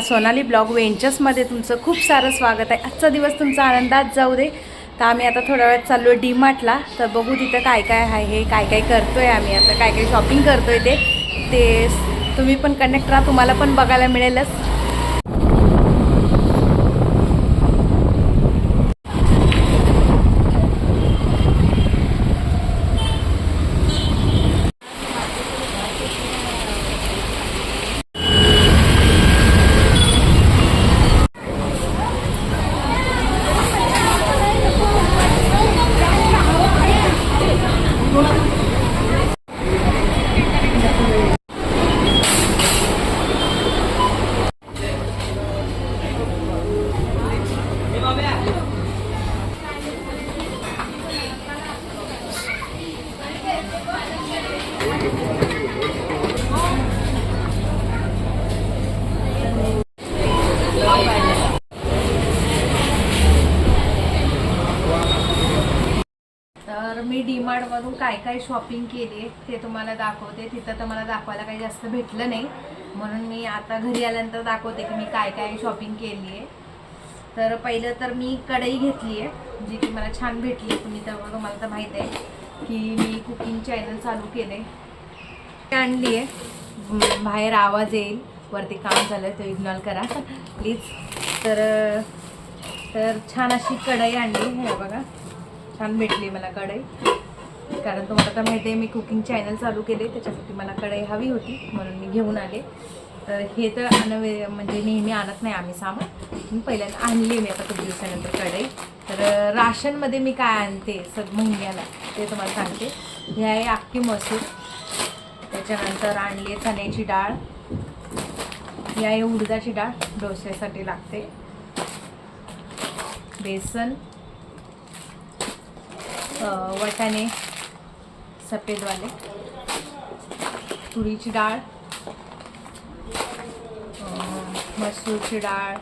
Sonali blog वेंचर्समध्ये तुमचं खूप सारं स्वागत आहे. आजचा दिवस तुमचा आनंदात जाऊ दे. तर आम्ही आता थोड्या वेळात चाललो डी मार्टला तर बघू तिथं काय काय आहे हे काय काय करतो आहे आम्ही. आता काय काय शॉपिंग करतो ते. ते तुम्ही पण कनेक्ट राहा तुम्हाला पण बघायला मिळेलच. मी डी मार्टमधून काय काय शॉपिंग केली ते तुम्हाला दाखवते. तिथं तर मला दाखवायला काही जास्त भेटलं नाही. म्हणून मी आता घरी आल्यानंतर दाखवते की मी काय काय शॉपिंग केली आहे. तर पहिलं तर मी कढई घेतली आहे जी की मला छान भेटली. तुम्ही तर तुम्हाला तर माहीत आहे की मी कुकिंग चॅनल चालू केले आणली आहे. बाहेर आवाज येईल. वरती काम झालं तो इग्नॉर करा. प्लीज तर तर छान अशी कढई आणली हे बघा. छान भेटली मला कढई. कारण तुम्हाला तर माहिती आहे मी कुकिंग चॅनल चालू केले त्याच्यासाठी मला कढई हवी होती म्हणून मी घेऊन आले. तर हे तर अनवे म्हणजे नेहमी आणत नाही आम्ही सामान. मी पहिल्यांदा आणली मी आता खूप दिवसानंतर कढई. तर राशनमध्ये मी काय आणते सग महिन्याला ते तुम्हाला सांगते. हे आहे अख्खी मसूर. त्याच्यानंतर आणली आहे चण्याची डाळ. ही आहे उडदाची डाळ डोस्यासाठी लागते. बेसन. वटाणे सफेदवाले तुरीची डाळ मसूरची डाळ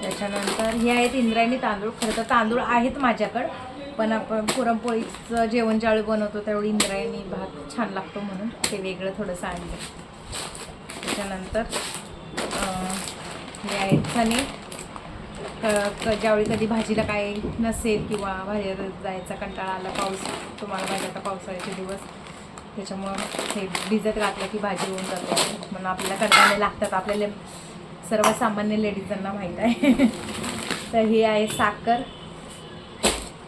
त्याच्यानंतर हे आहेत इंद्रायणी तांदूळ. खरं तर तांदूळ आहेत माझ्याकडं पण आपण पुरणपोळीचं जेवण ज्यावेळी बनवतो त्यावेळी इंद्रायणी भात छान लागतो म्हणून ते वेगळं थोडंसं आणलं. त्याच्यानंतर हे आहेत चणे ज्यावेळी कधी भाजीला काय नसेल किंवा भाजीला जायचा कंटाळा आला पाऊस तुम्हाला माहिती आता पावसाळ्याचे दिवस त्याच्यामुळं हे भिजत घातलं की भाजी होऊन जाते. म्हणून आपल्याला कडधान्य लागतात. आपल्याला सर्वसामान्य लेडीजांना माहीत आहे. तर हे आहे साखर.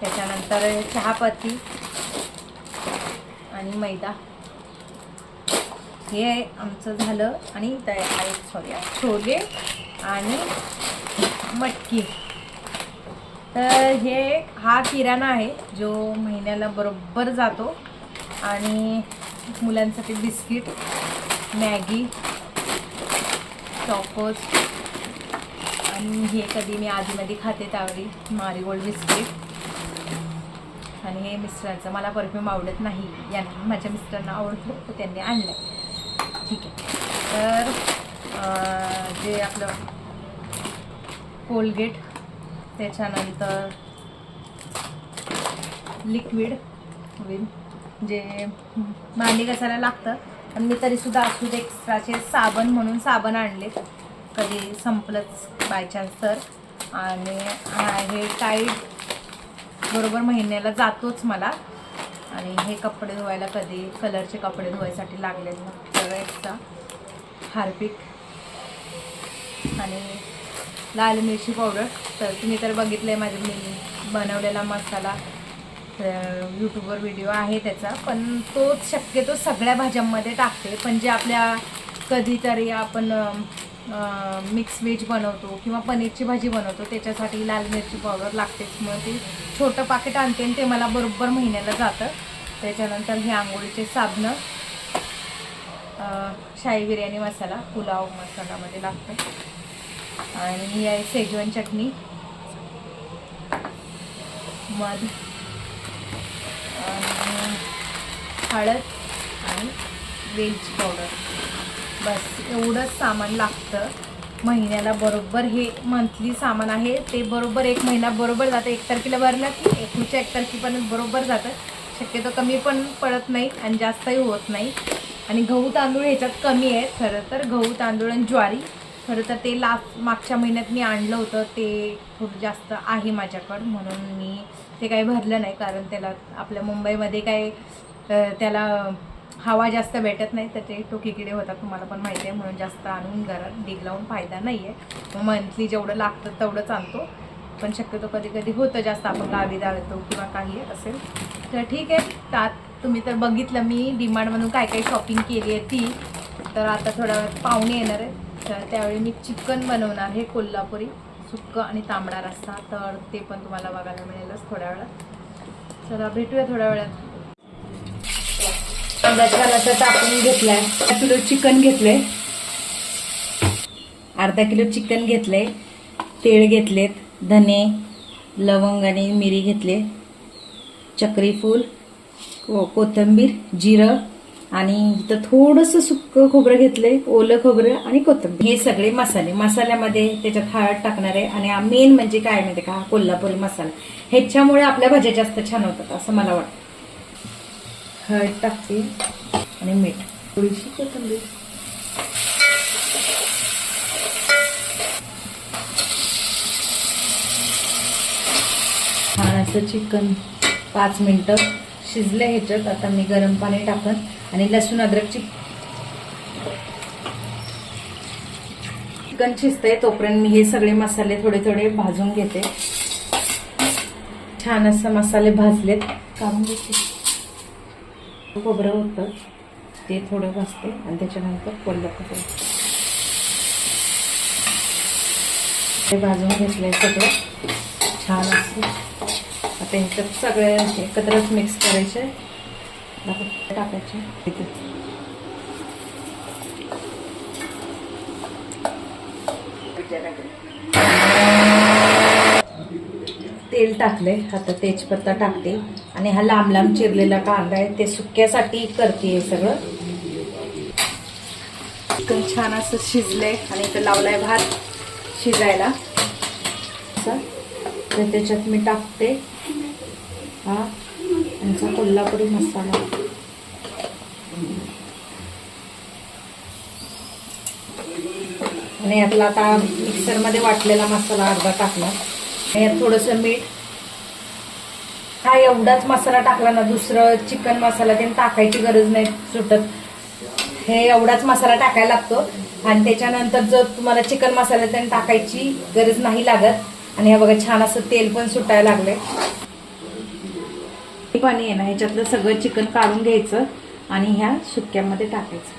त्याच्यानंतर चहापत्ती आणि मैदा. हे आहे आमचं झालं आणि तयार आहे सॉरी छोले आणि मटकी. तर हे हा किराणा आहे जो महिन्याला बरोबर जातो. आणि मुलांसाठी बिस्किट मॅगी चॉकोज आणि हे कधी मी आधीमध्ये खाते त्यावेळी मारीगोल्ड बिस्किट. आणि हे मिस्टरांचं मला परफ्यूम आवडत नाही. यांना माझ्या मिस्टरांना आवडतो त्यांनी आणलं ठीक आहे. तर जे आपलं कोलगेट त्याच्यानंतर लिक्विड विम जे भांडी घासायला लागतं. पण मी तरीसुद्धा असू दे एक्स्ट्राचे साबण म्हणून साबण आणले. कधी संपलंच बाय चान्स तर. आणि हे टाईट बरोबर महिन्याला जातोच मला. आणि हे कपडे धुवायला कधी कलरचे कपडे धुवायसाठी लागले तर एक्स्ट्रा हार्पिक. आणि लाल मिरची पावडर. तर तुम्ही तर बघितलं आहे माझ्या मी बनवलेला मसाला. यूट्यूबवर व्हिडिओ आहे त्याचा. पण तोच शक्यतो सगळ्या भाज्यांमध्ये टाकते. पण जे आपल्या कधीतरी आपण मिक्स व्हेज बनवतो किंवा पनीरची भाजी बनवतो त्याच्यासाठी लाल मिरची पावडर लागतेच. मग ते छोटं पाकिट आणते आणि ते मला बरोबर महिन्याला जातं. त्याच्यानंतर हे आंघोळीचे साबणं शाही बिर्याणी मसाला पुलाव मसालामध्ये लागतं. आणि ही आहे सेजवान चटणी. मध हळद आणि वेलची पावडर बस एवढंच सामान लागतं. महिन्याला बरोबर हे मंथली सामान आहे. ते बरोबर एक महिना बरोबर जातं. एक तारखेला भरलं की एकूणच्या एक तारखेपर्यंत बरोबर जातं. शक्यतो कमी पण पडत नाही आणि जास्तही होत नाही. आणि गहू तांदूळ ह्याच्यात कमी आहेत खरं तर गहू तांदूळ आणि ज्वारी खरं तर ते लास्ट मागच्या महिन्यात मी आणलं होतं ते खूप जास्त आहे माझ्याकडं म्हणून मी ते काही भरलं नाही कारण त्याला आपल्या मुंबईमध्ये काय त्याला हवा जास्त भेटत नाही तर ते टोकीकिडे होतात तुम्हाला पण माहिती आहे म्हणून जास्त आणून घरात डीग लावून फायदा नाही आहे. मग मंथली जेवढं लागतं तेवढंच आणतो. पण शक्यतो कधी कधी होतं जास्त आपण गावी जाळतो किंवा काही असेल तर ठीक आहे. त्यात तुम्ही तर बघितलं मी डिमांडमधून काय काय शॉपिंग केली आहे ती तर आता थोडा पाहुणे येणार आहे तर त्यावेळी मी चिकन बनवणार आहे कोल्हापुरी सुक्कं आणि तांबडा रस्सा. तर ते पण तुम्हाला बघायला मिळेलच थोड्या वेळात. चला भेटूया थोड्या वेळात. कांदा छान घेतलाय. अर्धा किलो चिकन घेतलंय. अर्धा किलो चिकन घेतलंय. तेळ घेतलेत धने लवंग आणि मिरी घेतले चक्रीफूल को कोथिंबीर जिरं आणि इथं थोडंसं सुक्कं खोबरं घेतलंय ओलं खोबरं आणि कोथंबीर. हे सगळे मसाले मसाल्यामध्ये त्याच्यात हळद टाकणार आहे. आणि मेन म्हणजे काय माहिती का? कोल्हापुरी मसाला. ह्याच्यामुळे आपल्या भाज्या जास्त छान होतात असं मला वाटतं. हळद टाकते आणि मीठ. थोडीशी कोथंबीर. छान असं चिकन पाच मिनटं शिजले ह्याच्यात. आता मी गरम पाणी टाकन. आणि लसूण अद्रकची चिकन शिजतंय तोपर्यंत मी हे सगळे मसाले थोडे थोडे भाजून घेते. छान असं मसाले भाजलेत. काढून घेते. खोबरं होतं. ते थोडं भाजते आणि त्याच्यानंतर कोल्हापूर. ते भाजून घेतलंय सगळं. छान असते आता सगळे एकत्रच मिक्स करायचे. टाकायचे. इथे. तेल टाकले आता तेजपत्ता टाकते. आणि हा लांब लांब चिरलेला कांदा आहे ते सुक्यासाठी करते हे सगळं. चिकन छान असं शिजले आणि इथं लावलाय भात शिजायला. असं. तर त्याच्यात मी टाकते. हा? यांचा कोल्हापुरी मसाला. आणि यातला आता मिक्सरमध्ये वाटलेला मसाला अर्धा टाकला. यात थोडंसं मीठ. हा एवढाच मसाला टाकला ना दुसरं चिकन मसाला ते टाकायची गरज नाही सुटत. हे एवढाच मसाला टाकायला लागतो. आणि त्याच्यानंतर जर तुम्हाला चिकन मसाला त्याने टाकायची गरज नाही लागत. आणि हे बघा छान असं तेल पण सुटायला लागले पाणी आहे ना ह्याच्यातलं सगळं चिकन काढून घ्यायचं आणि ह्या सुक्यामध्ये टाकायचं.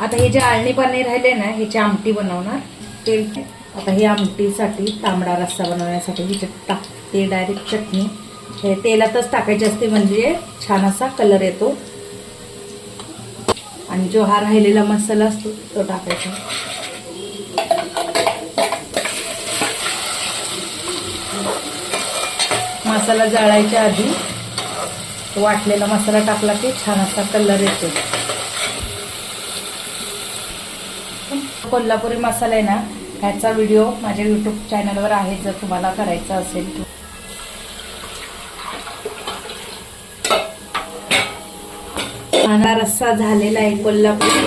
आता हे जे आळणी पाणी राहिले ना ह्याची आमटी बनवणार तेल आता हे आमटीसाठी तांबडा रस्सा बनवण्यासाठी ह्याच्यात टाकते डायरेक्ट चटणी. हे तेलातच टाकायची असते म्हणजे छान असा कलर येतो. आणि जो हा राहिलेला मसाला असतो तो टाकायचा. मसाला जाळायच्या आधी वाटलेला मसाला टाकला की छान असा कलर येतो. कोल्हापुरी मसाला आहे ना ह्याचा व्हिडिओ माझ्या युट्यूब चॅनलवर आहे जर तुम्हाला करायचा असेल तर. रस्सा झालेला आहे कोल्हापुरी.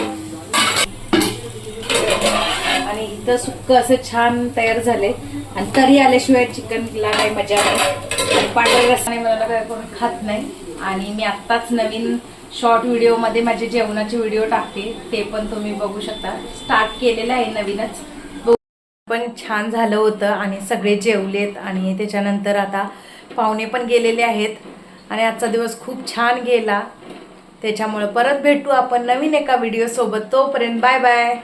आणि सुक्कं सुक्क असं छान तयार झाले. आणि तरी आल्याशिवाय चिकनला काही मजा नाही. आणि पांढऱ्या रस्त्याने मला काय करून खात नाही. आणि मी आत्ताच नवीन शॉर्ट व्हिडिओमध्ये माझे जेवणाचे व्हिडिओ टाकते. ते पण तुम्ही बघू शकता. स्टार्ट केलेलं आहे नवीनच. पण छान झालं होतं आणि सगळे जेवलेत. आणि त्याच्यानंतर आता पाहुणे पण गेलेले आहेत. आणि आजचा दिवस खूप छान गेला. त्याच्यामुळं परत भेटू आपण नवीन एका व्हिडिओसोबत तोपर्यंत बाय बाय.